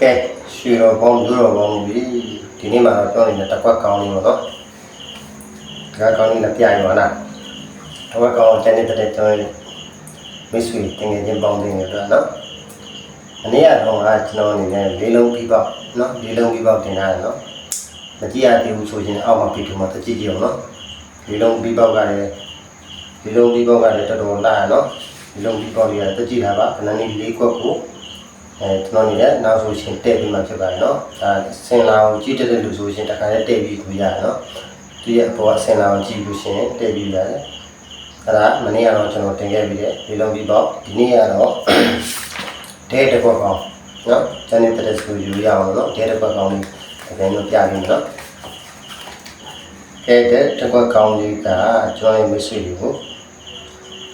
ကဲရွှေတော်ပေါင်းဒူတော်ပေါင်းပြီဒီနေ့မှာတော့ပြောနေတဲ့တစ်ခွက်ကောင်းလေးပေါ့နော်တစ်ခွက်ကောင်းလေးနဲ့ပြရပါလားတစ်ခွက်ကောင်းကျန်နေတဲ့ကျွန်တော်မိတ်ဆွေတင်ငယ်ချင်းပေါင်းတင်နေတော့နော်အနည်းအတော့ကကျွန်တော်အနေနဲ့လေးလုံးပြီးပေါက်နော်လေးလုံးပြီးပေါက်တင်ထားတယ်နော်မကြည့်ရသေးဘူးဆိုရင်အောက်မှာပြီးထူမှာတကြည့်ကြည့်အောင်နော်လေးလုံးပြီးပေါက်ကလည်းလေးလုံးပြီးပေါက်ကလည်းတော်တော်လာရနော်လေးလုံးပြီးပေါက်တွေကတကြည့်တာပါခဏလေးလေးခွက်ကို အဲကျွန်တော်နေလည်းနောက်ဆိုရှင်တဲ့ပြီးမှဖြစ်ပါတယ်နော်ဒါစင်လာကိုကြည့်တဲ့လူဆိုရှင်တခါလေးတဲ့ပြီးကိုရတယ်နော်သူရဲ့အပေါ်ကစင်လာကိုကြည့်လို့ရှင်တဲ့ပြီးရတယ်အဲ့ဒါမနေ့ကတော့ကျွန်တော်တင်ခဲ့ပြီးတယ်ဒီလုံးပြီးပေါ့ဒီနေ့ကတော့တဲတစ်ခွက်ကောင်းနော်ကျန်တဲ့ဆိုယူရအောင်နော်တဲတစ်ခွက်ကောင်းလေးတကယ်လို့ပြပြီးနော်ကဲတဲ့တစ်ခွက်ကောင်းလေးကကျွန်တော်ရဲ့မိတ်ဆွေတွေကို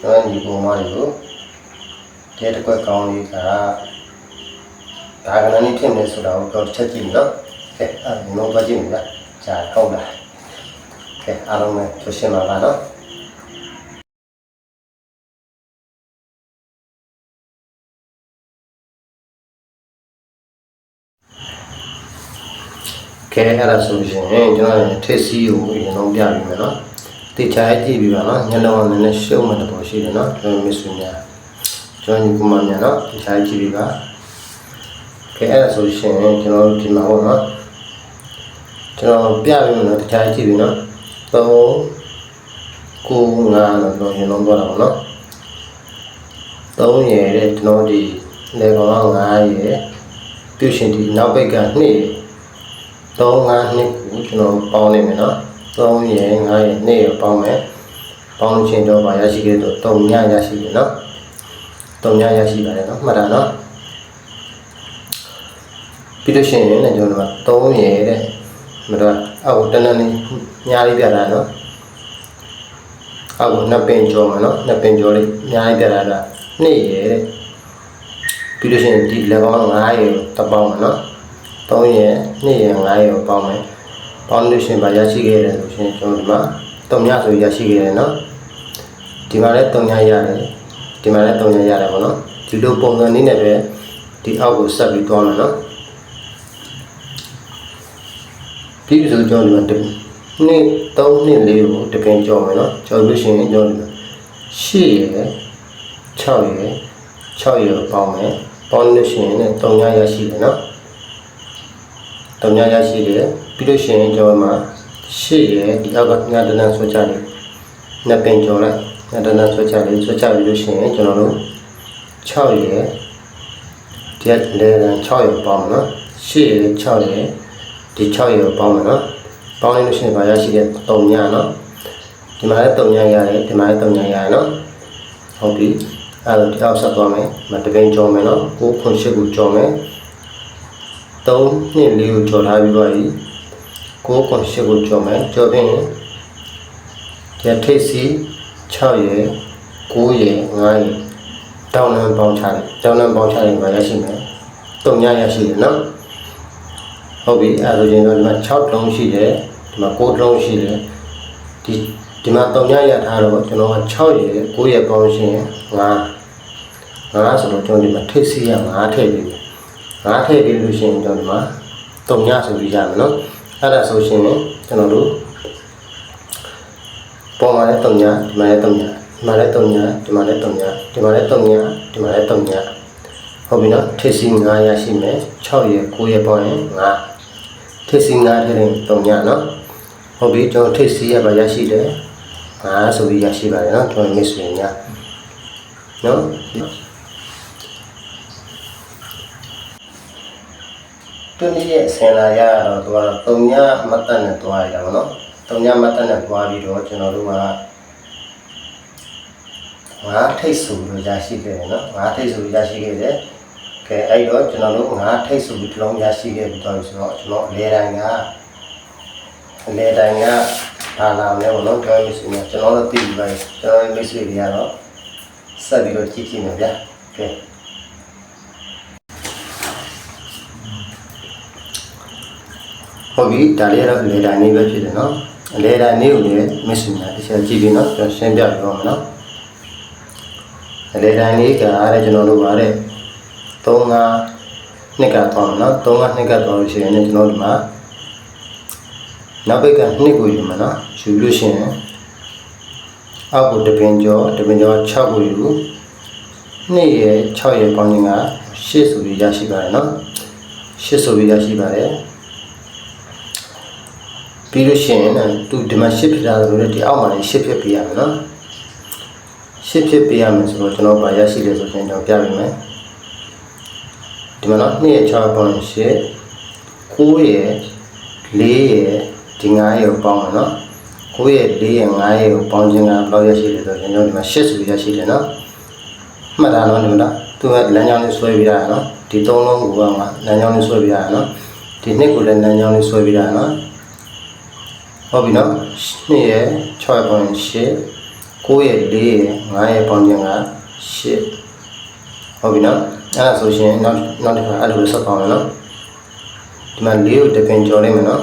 ကျွန်တော်ညီကောင်မတွေကိုတဲတစ်ခွက်ကောင်းလေးက ဒါကလည်းဖြစ်နေဆိုတာကိုတော့ချက်ကြည့်နော်ကဲအဲ့ဒါလုံးသွားကြည့်မလားဂျာဟုတ်လားကဲအားလုံးပဲကြိုရှင်းပါပါနော်ကဲအဲ့ဒါဆိုရင်ကျွန်တော်ထစ်စီကိုရေလုံးပြပြီးမယ်နော်တိချာကြည့်ပြီးပါနော်ညလုံးကလည်းရှုံးမှတပေါ်ရှိတယ်နော်ကျွန်တော်မစ်ဆွေများကျွန်တော်ညီကမများနော်တိချာကြည့်ပြီးပါ ကဲအဲ့ဒါဆိုရှင်ကျွန်တော်တို့ဒီမှာပေါ့နော်ကျွန်တော်ပြပြီးမလို့တခြားကြည့်ပြီနော်3 9 5တော့ကျွန်တော်ရင်လုံးသွားတာပေါ့နော်3ရယ်တဲ့ကျွန်တော်ဒီလေကောင်က9ရယ်ပြုရှင်ဒီနောက်ဘက်က2ရယ်3 5 2ကိုကျွန်တော်ပေါင်းနေမယ်နော်3ရယ်9ရယ်2ရယ်ပေါင်းမယ်ပေါင်းလို့ချင်းတော့ပါရရှိခဲ့တော့3ညရရှိတယ်နော်3ညရရှိပါတယ်နော်မှတ်တာနော် ပြီးလို့ရှိရင်လည်းကျွန်တော်တို့က3ရယ်တဲ့မတော်အောက်တန်းတန်းလေးညားလေးပြတာနော်အောက်နှစ်ပင်ကျော်မှာနော်နှစ်ပင်ကျော်လေးညားလေးပြတာက2ရယ်တဲ့ပြီးလို့ရှိရင်ဒီလက်ကောင်း9ရယ်တပေါင်းမှာနော်3ရယ်2ရယ်9ရယ်ကိုပေါင်းမယ်ပေါင်းလို့ရှိရင်ဗာရရှိခဲ့တယ်ဆိုရှင်ကျွန်တော်ဒီမှာ3ညဆိုရရှိခဲ့တယ်နော်ဒီမှာလည်း3ညရတယ်ဒီမှာလည်း3ညရတယ်ပေါ့နော်ဒီလိုပုံစံလေးနဲ့ပဲဒီအောက်ကိုဆက်ပြီးသွားမယ်နော် ပြီးပြီဆိုကျွန်တော်ဒီမှာနှစ်3နှစ်လေးကိုတပင်ကြော်မယ်နော်ကြော်လို့ရှိရင်ကျွန်တော်ဒီမှာ8ရယ်6ရယ်6ရယ်ပေါင်းမယ်ပေါင်းလို့ရှိရင်လည်း3ညရရှိတယ်နော်3ညရရှိတယ်ပြီးလို့ရှိရင်ကျွန်တော်မှာ8ရယ်ဒီအောက်ကညတန်းဆွဲချတယ်နှစ်ပင်ကြော်လိုက်ညတန်းဆွဲချတယ်ဆွဲချပြီးလို့ရှိရင်ကျွန်တော်တို့6ရယ်ဒီကလည်း6ရယ်ပေါင်းမယ်နော်8ရယ်6ရယ် ဒီ6ရေကိုပေါင်းမယ်နော်ပေါင်းလိုက်လို့ရှိရင်ဗာရရှိတဲ့3ညနော်ဒီမှာလည်း3ညရတယ်ဒီမှာလည်း3ညရတယ်နော်ဟုတ်ပြီအဲ့တော့ဒီအောက်ဆက်သွားမယ်မတပင်းကြော်မယ်နော်ကိုခွန်ရှိကိုကြော်မယ်3နှစ်လေးကိုကြော်ထားပြီးပါပြီကိုခွန်ရှိကိုကြော်မယ်ကြော်ပြီးရင်ဒီထိပ်စီ6ရေ9ရေ9ရေတောင်းနှံပေါင်းချတယ်တောင်းနှံပေါင်းချရင်ဗာရရှိမယ်3ညရရှိတယ်နော် ဟုတ်ပြီအဲဆိုရင်တော့ဒီမှာ6လုံးရှိတယ်ဒီမှာ9လုံးရှိတယ်ဒီဒီမှာ3ညရထားတော့ကျွန်တော်က6ရယ်9ရယ်ပေါင်းရှင်9 9ဆိုတော့ကျွန်တော်ဒီမှာထိပ်စီရ9ထည့်ပြီ9ထည့်ပြီလို့ရှိရင်ကျွန်တော်ဒီမှာ3ညဆိုပြီးရမယ်နော်အဲ့ဒါဆိုရှင်ကျွန်တော်တို့ပေါ်မှာလည်း3ညဒီမှာလည်း3ညဒီမှာလည်း3ညဒီမှာလည်း3ညဒီမှာလည်း3ညဒီမှာလည်း3ညဟုတ်ပြီနော်ထိပ်စီ9ရရှိမယ်6ရယ်9ရယ်ပေါင်းရင်9 ထိပ်စီငါးထဲတင်တုံညနော်ဟုတ်ပြီကျွန်တော်ထိပ်စီရပါရရှိတယ်ငါဆိုပြီးရရှိပါတယ်နော်ကျွန်တော်မစ်ဆွေညနော်တူနီရဲ့ဆင်လာရတော့သူကတော့တုံညမတ်တက်နဲ့တွားရတာပေါ့နော်တုံညမတ်တက်နဲ့တွားပြီးတော့ကျွန်တော်တို့ကငါထိတ်ဆိုလို့ရရှိခဲ့တယ်နော်ငါထိတ်ဆိုရရှိခဲ့တယ် ကဲအဲ့တော့ကျွန်တော်တို့ငါထိတ်ဆိုပြီးတစ်လုံးရရှိခဲ့ပြီးတော့ဆိုတော့ကျွန်တော်အလဲတိုင်းကအလဲတိုင်းကဒါလာမယ်ပေါ့နော်ကျွန်တော်မရှိနေကျွန်တော်တို့သိပြီးပါကျွန်တော်မိတ်ဆွေတွေကတော့ဆက်ပြီးတော့ကြည့်ကြည့်မယ်ဗျာကဲဟုတ်ပြီဒါလေးကတော့အလဲတိုင်းလေးပဲဖြစ်တယ်နော်အလဲတိုင်းလေးကိုလည်းမိတ်ဆွေများတစ်ချက်ကြည့်ပြီးနော်ကျွန်တော်ရှင်းပြပြပါမယ်နော်အလဲတိုင်းလေးကအားလည်းကျွန်တော်တို့ပါတဲ့ 3 5နှစ်ကသွားမယ်နော်3ကနှစ်ကသွားလို့ရှိရင်လည်းကျွန်တော်ဒီမှာနောက်ဘက်ကနှစ်ကိုယူမယ်နော်ယူလို့ရှိရင်အောက်ကိုတပင်ကျော်တပင်ကျော်6ကိုယူနှစ်ရဲ့6ရဲ့ပေါင်းခြင်းက8ဆိုပြီးရရှိပါတယ်နော်8ဆိုပြီးရရှိပါတယ်ပြီးလို့ရှိရင်သူဒီမှာ8ဖြစ်တာဆိုတော့ဒီအောက်မှာလည်း8ဖြစ်ပြရမယ်နော်8ဖြစ်ပြရမယ်ဆိုတော့ကျွန်တော်ဗာရရှိတယ်ဆိုရင်ကျွန်တော်ပြပေးမယ် ဒီမှာနော်2ရဲ့6ပေါင်း8 9ရဲ့4ရဲ့ဒီ9ရဲ့ပေါင်းမယ်နော်9ရဲ့4ရဲ့5ရဲ့ကိုပေါင်းခြင်းကဘယ်လောက်ရရှိလဲဆိုတော့ကျွန်တော်ဒီမှာ8ဆိုပြီးရရှိတယ်နော်မှတ်တာနော်ဒီမှာသူကလမ်းကြောင်းလေးဆွဲပြီးတာနော်ဒီသုံးလုံးကိုကမှလမ်းကြောင်းလေးဆွဲပြီးတာနော်ဒီနှစ်ကိုလည်းလမ်းကြောင်းလေးဆွဲပြီးတာနော်ဟုတ်ပြီနော်2ရဲ့6ပေါင်း8 9ရဲ့4ရဲ့5ရဲ့ပေါင်းခြင်းက8ဟုတ်ပြီနော် အဲ့ဒါဆိုရှင်နောက်နောက်တစ်ခါအဲ့လိုဆက်ပါမယ်နော်ဒီမှာ4ကိုတပင်ကျော်လိုက်မယ်နော်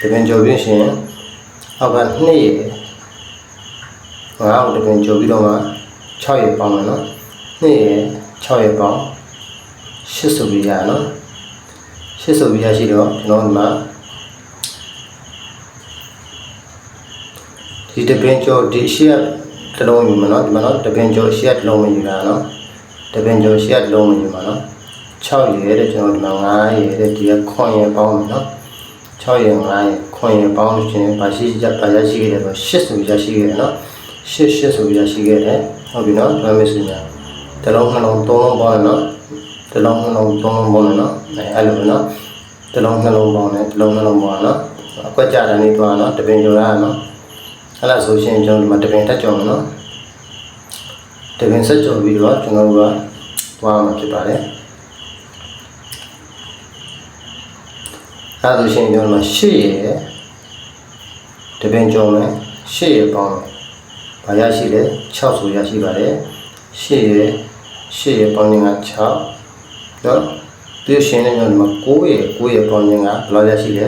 တပင်ကျော်ပြီးရှင်အောက်က2ရဲ့5ကိုတပင်ကျော်ပြီးတော့မှ6ရဲ့ပေါင်းမယ်နော်2ရဲ့6ရဲ့ပေါင်း8ဆိုပြီးရနော်8ဆိုပြီးရရှိတော့ကျွန်တော်ဒီမှာဒီတပင်ကျော်ဒီရှေ့ကတစ်လုံးယူမယ်နော်ဒီမှာနော်တပင်ကျော်ရှေ့ကတစ်လုံးမယူတာနော် တပင်ကျော်ရှေ့ကတစ်လုံးမယူမှာနော်6ရဲတဲ့ကျွန်တော်ဒီမှာ9ရဲတဲ့ဒီကခွန်ရဲပေါင်းမယ်နော်6ရဲ9ရဲခွန်ရဲပေါင်းလို့ရှင်ဗာရှိရဗာရရှိခဲ့တယ်ဆို8ဆိုရရှိခဲ့တယ်နော်8 8ဆိုရရှိခဲ့တယ်ဟုတ်ပြီနော်ဒါမျိုးဆိုညာတလုံးနှလုံးသုံးလုံးပေါင်းတယ်နော်တလုံးနှလုံးသုံးလုံးပေါင်းတယ်နော်အဲအဲ့လိုပဲနော်တလုံးနှလုံးပေါင်းတယ်တလုံးနှလုံးပေါင်းနော်အကွက်ကြတယ်နေသွားနော်တပင်ကျော်ရနော်အဲ့ဒါဆိုရှင်ကျွန်တော်ဒီမှာတပင်တက်ကြော်မယ်နော် တပင်ဆက်ကြော်ပြီးတော့ကျွန်တော်တို့ကသွားမှာဖြစ်ပါတယ်အဲ့ဒါဆိုရှင်ကျွန်တော်တို့ရှေ့ရယ်တပင်ကြော်မယ်ရှေ့ရယ်ပေါင်းမယ်ဘာရရှိလဲ6ဆိုရရှိပါတယ်ရှေ့ရယ်ရှေ့ရယ်ပေါင်းခြင်းက6နော်ပြီးရှင်လည်းကျွန်တော်ဒီမှာ9ရယ်9ရယ်ပေါင်းခြင်းကဘယ်လောက်ရရှိလဲ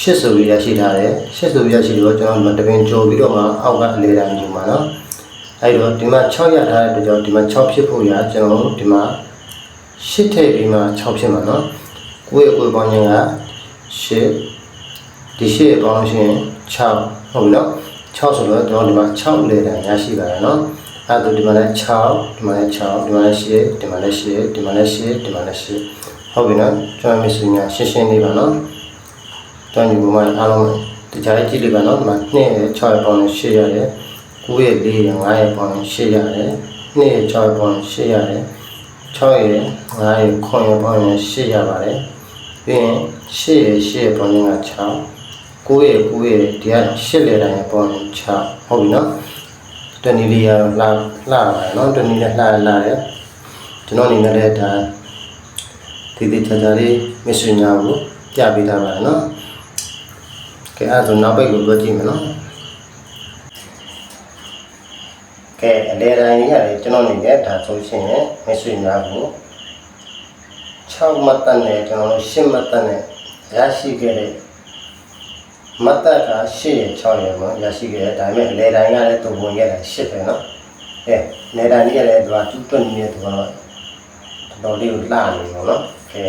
ရှစ်ဆိုပြီးရရှိထားတယ်ရှစ်ဆိုပြီးရရှိတော့ကျွန်တော်ဒီမှာတပင်ကြော်ပြီးတော့မှအောက်ကအလေတန်းယူမှာနော် အဲ့တော့ဒီမှာ6ရထားတဲ့အတွက်ကြောင့်ဒီမှာ6ဖြစ်ဖို့ရကျွန်တော်တို့ဒီမှာ8ထည့်ပြီးမှ6ဖြစ်မှာနော်9ရဲ့9ပေါင်းခြင်းက8ဒီ8ရဲ့ပေါင်းခြင်း6ဟုတ်ပြီနော်6ဆိုတော့ကျွန်တော်ဒီမှာ6လေတန်းရရှိပါတယ်နော်အဲ့ဒါဒီမှာလည်း6ဒီမှာလည်း6ဒီမှာလည်း8ဒီမှာလည်း8ဒီမှာလည်း8ဒီမှာလည်း8ဟုတ်ပြီနော်ကျွန်တော်မရှိညာရှင်းရှင်းလေးပါနော်တောင်းယူပုံမှန်အားလုံးတခြားကြည့်လိုက်ပါနော်ဒီမှာ2ရဲ့6ရဲ့ပေါင်းနဲ့8ရတယ် 9ရဲ့4ရဲ့5ရဲ့ပေါင်းနဲ့8ရတယ်2ရဲ့6ရဲ့ပေါင်းနဲ့8ရတယ်6ရဲ့5ရဲ့9ရဲ့ပေါင်းနဲ့8ရပါတယ်ပြီးရင်8ရဲ့8ရဲ့ပေါင်းက6 9ရဲ့9ရဲ့ဒီက8လေတိုင်းရဲ့ပေါင်းနဲ့6ဟုတ်ပြီနော်တနည်းလေးရတော့လှလှပါတယ်နော်တနည်းနဲ့လှလှတယ်ကျွန်တော်အနေနဲ့လည်းဒါဒီဒီချာချာလေးမစ်ရှင်ညာကိုပြပေးထားပါတယ်နော်ကဲအဲ့ဒါဆိုနောက်ပိတ်ကိုပြောကြည့်မယ်နော် ကဲအလဲတိုင်းကြီးရတယ်ကျွန်တော်နေကဒါဆိုရှင်ရဲ့မိတ်ဆွေများကို6မတ်တက်နဲ့ကျွန်တော်တို့10မတ်တက်နဲ့ရရှိခဲ့တဲ့မတ်တက်က8ရ6ရမှာရရှိခဲ့တယ်ဒါပေမဲ့အလဲတိုင်းကလည်းသူဝင်ခဲ့တာ10ပဲနော်အဲနေတိုင်းကြီးရတယ်သူက220နဲ့သူကတော်လေးကိုလှနေတော့နော်အဲ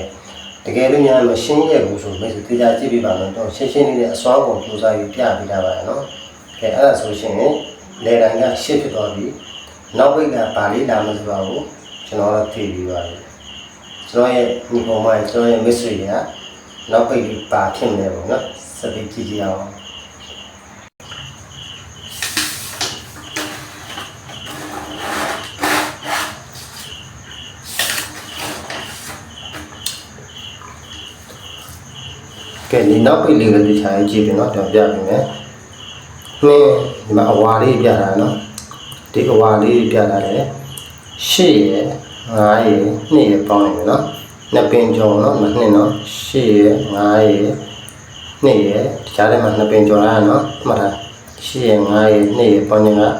တကယ်လို့များမရှင်းရဘူးဆိုမိတ်ဆွေသိကြကြည့်ပြပါမယ်တော့ရှင်းရှင်းလေးနဲ့အစွမ်းကုန်ကြိုးစားပြီးပြပေးတာပါနော်အဲအဲ့ဒါဆိုရှင် လေတိုင်းက8ဖြစ်သွားပြီနောက်ဘက်ကပါလေးလာမယ်ဆိုတော့ကျွန်တော်တို့သိပြီးပါပြီကျွန်တော်ရဲ့ညီကောင်မကျွန်တော်ရဲ့မိတ်ဆွေတွေကနောက်ပိတ်ပြီးပါဖြစ်နေပါတော့စပီကြည့်ကြည့်အောင်ကဲဒီနောက်ပိတ်လေးကိုဒီချာရေးကြည့်ပြီနော်ကျွန်တော်ပြပေးမယ်။နှင်း ဒီမှာအဝါလေးပြတာနော်။ဒီအဝါလေးပြတာလေရှစ်ရယ်ငါးရယ်နှစ်ရယ်ပေါင်းနေပြီနော်။နှစ်ပင်ကျော်နော်မနှစ်နော်ရှစ်ရယ်ငါးရယ်နှစ်ရယ်တခြားထဲမှာနှစ်ပင်ကျော်လာနော်မှတ်ထားရှစ်ရယ်ငါးရယ်နှစ်ရယ်ပေါင်းခြင်းကဘယ်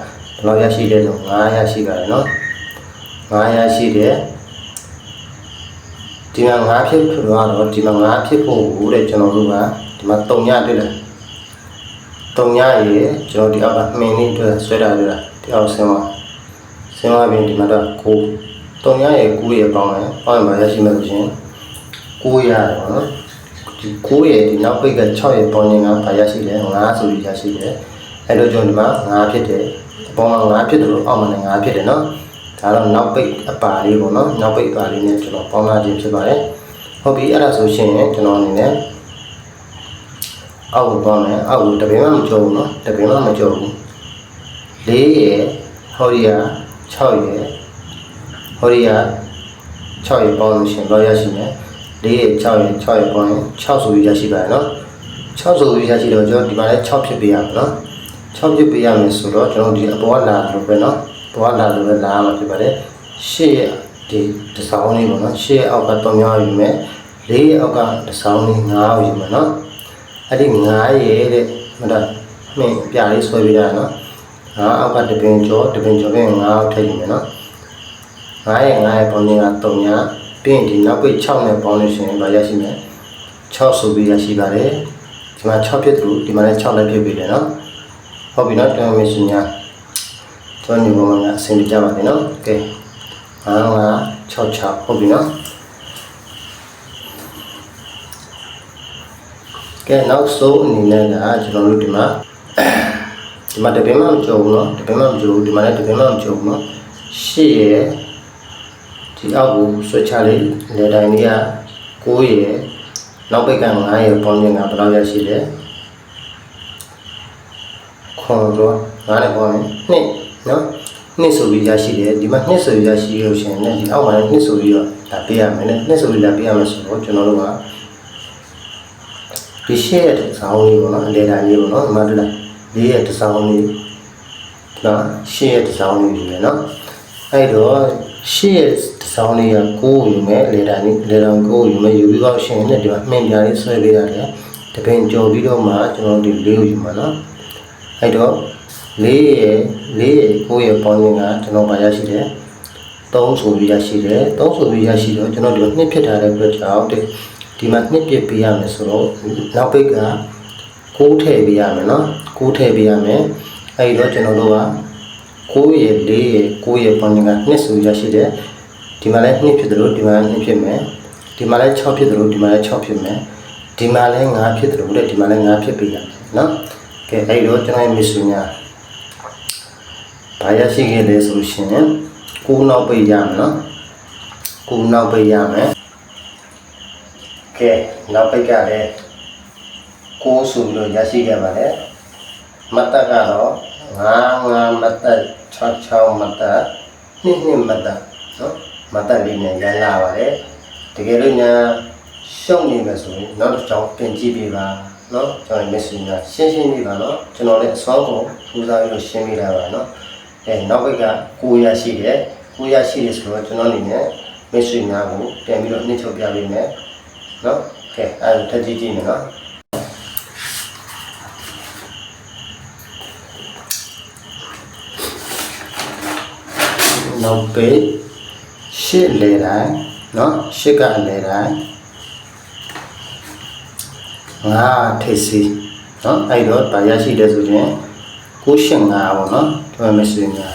လောက်ရရှိလဲဆို9ရရှိပါတယ်နော်9ရရှိတယ်ဒီမှာ9ဖြစ်ဖြစ်သွားတော့ဒီမှာ9ဖြစ်ဖို့ကိုတဲ့ကျွန်တော်တို့ကဒီမှာ3ညတွေ့တယ် 3ညရယ်ကျွန်တော်ဒီအောက်ကမှင်လေးတွေ့ဆွဲတာတွေ့တာဒီအောက်ဆင်းသွားဆင်းသွားပြီးဒီမှာတော့9 3ညရယ်9ရယ်ပေါင်းတယ်ပေါင်းရင်မရရှိမယ်ဆိုရှင်9 9ရတယ်ပေါ့နော်ဒီ9ရဲ့ဒီနောက်ပိတ်က6ရဲ့ပေါင်းရင်ကဘာရရှိလဲ9ဆိုပြီးရရှိတယ်အဲ့တော့ကျွန်တော်ဒီမှာ9ဖြစ်တယ်အပေါ်မှာ9ဖြစ်တယ်လို့အောက်မှာလည်း9ဖြစ်တယ်နော်ဒါတော့နောက်ပိတ်အပါလေးပေါ့နော်နောက်ပိတ်အပါလေးနဲ့ကျွန်တော်ပေါင်းလာခြင်းဖြစ်ပါတယ်ဟုတ်ပြီအဲ့ဒါဆိုရှင်ကျွန်တော်အနေနဲ့ အောက်ကိုသွားမယ်အောက်ကိုတပင်မှမကြုံဘူးနော်တပင်မှမကြုံဘူး၄ရဲ့ဟောဒီယာ6ရဲ့ဟောဒီယာ6ရဲ့ပေါင်းလို့ရှင်တော့ရရှိမယ်၄ရဲ့6ရဲ့6ရဲ့ပေါင်းရင်6ဆိုပြီးရရှိပါတယ်နော်6ဆိုပြီးရရှိတော့ကျွန်တော်ဒီမှာလည်း6ဖြစ်ပေးရမယ်နော်6ဖြစ်ပေးရမယ်ဆိုတော့ကျွန်တော်ဒီအပေါ်ကလာလို့ပဲနော်ပေါ်ကလာလို့ပဲလာမှာဖြစ်ပါတယ်ရှေ့ရဲ့ဒီတစောင်းလေးပေါ့နော်ရှေ့ရဲ့အောက်က3များယူမယ်၄ရဲ့အောက်ကတစောင်းလေး9ယူမယ်နော် အဲ့ဒီ9ရေတဲ့မတော်မင်းပြလေးဆွဲပြရနော်ငါအောက်ကတပင်ကျော်တပင်ကျော်ပြင်9အောက်ထည့်ယူမယ်နော်9ရေ9ရေပေါင်းနေတာ3ညာပြီးရင်ဒီနောက်ပိတ်6နဲ့ပေါင်းလို့ရှိရင်ဗာရရှိမယ်6ဆိုပြီးရရှိပါတယ်ဒီမှာ6ဖြစ်တယ်လို့ဒီမှာလည်း6လည်းဖြစ်ပြီတယ်နော်ဟုတ်ပြီနော်တွန်းမရှင်ညာတွန်းနေပုံမှာအဆင်ပြေကြပါစေနော်ကဲ9 9 6 6ဟုတ်ပြီနော် ကဲနောက်ဆုံးအနေနဲ့ကကျွန်တော်တို့ဒီမှာဒီမှာတပင်မှမကြုံဘူးเนาะတပင်မှမကြုံဘူးဒီမှာလည်းတပင်မှမကြုံဘူးเนาะရှေ့ရဲ့ဒီအောက်ကိုဆွဲချလေးလေတိုင်းလေးက9ရဲ့နောက်ပိတ်က9ရဲ့ပေါင်းခြင်းကဘယ်လောက်ရရှိလဲခွန်တော့9နဲ့ပေါင်းရင်နှစ်เนาะနှစ်ဆိုပြီးရရှိတယ်ဒီမှာနှစ်ဆိုပြီးရရှိလို့ရှိရင်လည်းဒီအောက်မှာလည်းနှစ်ဆိုပြီးတော့ဒါပေးရမယ်နှစ်ဆိုပြီးလာပေးရမယ်ဆိုတော့ကျွန်တော်တို့က ဒီရှေ့ရဲ့တစ်စောင်းလေးပေါ့နော်အလေတိုင်းလေးပေါ့နော်ဒီမှာတွေ့လားလေးရဲ့တစ်စောင်းလေးနော်ရှေ့ရဲ့တစ်စောင်းလေးယူမယ်နော်အဲ့တော့ရှေ့ရဲ့တစ်စောင်းလေးကကိုးယူမယ်အလေတိုင်းလေးအလေတိုင်းကိုးယူမယ်ယူပြီးတော့ရှင်နဲ့ဒီမှာမှင်ပြားလေးဆွဲပေးရတယ်တပင်ကြော်ပြီးတော့မှကျွန်တော်ဒီလေးကိုယူမှာနော်အဲ့တော့လေးရဲ့လေးရဲ့ကိုးရဲ့ပေါင်းရင်ကကျွန်တော်ဗာရရှိတယ်3ဆိုပြီးရရှိတယ်3ဆိုပြီးရရှိတော့ကျွန်တော်ဒီနှစ်ဖြစ်ထားတဲ့အတွက်ကြောင့် ဒီမှာနှစ်ပြပေးရမယ်ဆိုတော့နောက်ပိတ်က6ထည့်ပေးရမယ်နော်6ထည့်ပေးရမယ်အဲဒီတော့ကျွန်တော်တို့က9ရဲ့4ရဲ့9ရဲ့ပေါင်းရင်ကနှစ်ဆိုရရှိတယ်ဒီမှာလည်းနှစ်ဖြစ်တယ်လို့ဒီမှာလည်းနှစ်ဖြစ်မယ်ဒီမှာလည်း6ဖြစ်တယ်လို့ဒီမှာလည်း6ဖြစ်မယ်ဒီမှာလည်း9ဖြစ်တယ်လို့ဒီမှာလည်း9ဖြစ်ပေးရမယ်နော်ကဲအဲဒီတော့ကျွန်တော်ရဲ့မစ်ဆွေညာဘာရရှိခဲ့လဲဆိုလို့ရှိရင်9နောက်ပိတ်ရမယ်နော်9နောက်ပိတ်ရမယ် ကဲနောက်ပိတ်ကလည်းကိုးဆိုပြီးတော့ရရှိခဲ့ပါတယ်မတ်တက်ကတော့9 9မတ်တက်6 6မတ်တက်2 2မတ်တက်နော်မတ်တက်လေးနဲ့ရလာပါတယ်တကယ်လို့ညာရှုံနေမယ်ဆိုရင်နောက်တစ်ချောင်းပြင်ကြည့်ပေးပါနော်ကျွန်တော် message ကရှင်းရှင်းလေးပါနော်ကျွန်တော်လည်းအစွမ်းကုန်စူးစမ်းပြီးတော့ရှင်းပေးလာပါနော်အဲနောက်ပိတ်က9ရရှိတယ်9ရရှိတယ်ဆိုတော့ကျွန်တော်အနေနဲ့ message များကိုပြန်ပြီးတော့နှိမ့်ချုပ်ပြပေးမယ် နော်ကဲအဲ့ဒါထပ်ကြည့်ကြည့်မယ်နော်နောက်ပေရှစ်လေတိုင်းနော်ရှစ်ကအလေတိုင်းငါထိပ်စီနော်အဲ့တော့ဗာရရှိတယ်ဆိုရင်ကိုရှင်းငါပေါ့နော်ဒီမှာမရှိညာ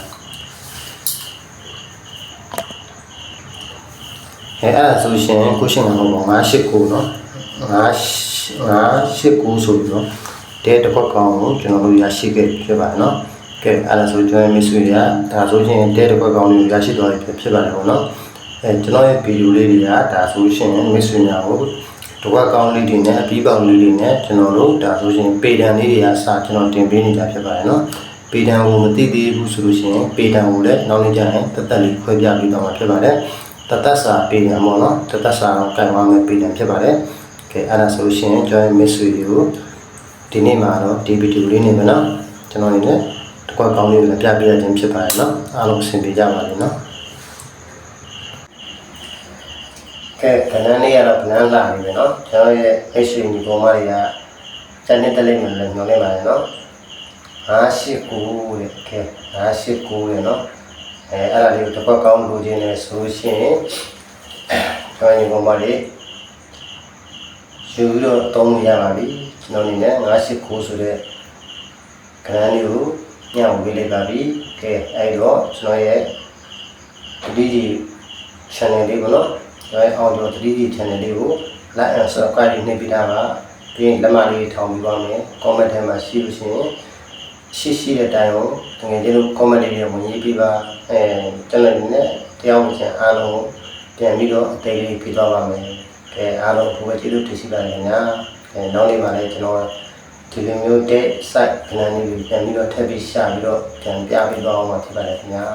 အဲအဲ့ဒါဆိုရှင်ကိုရှင်းငါပေါ့ငါရှစ်ကိုနော်ငါငါရှစ်ကိုဆိုပြီးတော့တဲတစ်ခွက်ကောင်ကိုကျွန်တော်တို့ရရှိခဲ့ဖြစ်ပါတယ်နော်ကဲအဲ့ဒါဆိုကျွန်တော်မိတ်ဆွေတွေကဒါဆိုရှင်တဲတစ်ခွက်ကောင်ကိုရရှိသွားပြီဖြစ်ပါတယ်ပေါ့နော်အဲကျွန်တော်ရဲ့ဗီဒီယိုလေးတွေကဒါဆိုရှင်မိတ်ဆွေများကိုတစ်ခွက်ကောင်လေးတွေနဲ့အပြီးပေါင်းလေးတွေနဲ့ကျွန်တော်တို့ဒါဆိုရှင်ပေတံလေးတွေကစကျွန်တော်တင်ပေးနေတာဖြစ်ပါတယ်နော်ပေတံကိုမသိသေးဘူးဆိုလို့ရှိရင်ပေတံကိုလည်းနောက်နေ့ကျရင်တက်တက်လေးခွဲပြပြီးတော့မှာဖြစ်ပါတယ် တသက်စာပေတံပေါ့နော်တသက်စာတော့ကင်ဝမ်းမဲ့ပေတံဖြစ်ပါတယ်ကဲအဲ့ဒါဆိုလို့ရှိရင်ကျွန်တော်မိတ်ဆွေတွေကိုဒီနေ့မှာတော့ဒီဗီဒီယိုလေးနေမယ်နော်ကျွန်တော်အနေနဲ့တစ်ခွက်ကောင်းလေးကိုလည်းပြပေးရခြင်းဖြစ်ပါတယ်နော်အားလုံးအဆင်ပြေကြပါလိမ့်နော်ကဲခဏလေးကတော့ခဏလာနေပြီနော်ကျွန်တော်ရဲ့မိတ်ဆွေညီကောင်မတွေကစနေတလေးမျိုးလည်းညွှန်နေပါတယ်နော်589တဲ့ကဲ589တဲ့နော် အဲအဲ့ဒါလေးကိုတစ်ခွက်ကောင်းလို့ခြင်းနဲ့ဆိုရှင်ကျွန်တော်ညီကောင်မတွေယူပြီးတော့တုံးရပါပြီကျွန်တော်အနေနဲ့989ဆိုတဲ့ခဏလေးကိုညှောင်းပေးလိုက်ပါပြီကဲအဲ့တော့ကျွန်တော်ရဲ့ဒီဒီ channel လေးပေါ့နော်ဒါအောင်တော့ 3D channel လေးကို like and subscribe နှိပ်ပေးထားပါပြီးရင်လက်မလေးထောင်ပြီးပါမယ် comment ထဲမှာရှိလို့ရှိရင်ရှိရှိတဲ့အတိုင်းကို တကယ်ချင်းလို့ comment လေးတွေဝင်ရေးပြပါအဲကျွန်တော်ဒီနဲ့တရားဝင်ချင်အားလုံးပြန်ပြီးတော့အသေးလေးပြသွားပါမယ်ကဲအားလုံးဘုရားကျေးဇူးတင်ရှိပါတယ်ခင်ဗျာအဲနောက်နေ့မှာလည်းကျွန်တော်ဒီလိုမျိုးတဲ့ site ခဏလေးပြန်ပြီးတော့ထပ်ပြီးရှာပြီးတော့ပြန်ပြပေးသွားအောင်ပါဖြစ်ပါတယ်ခင်ဗျာ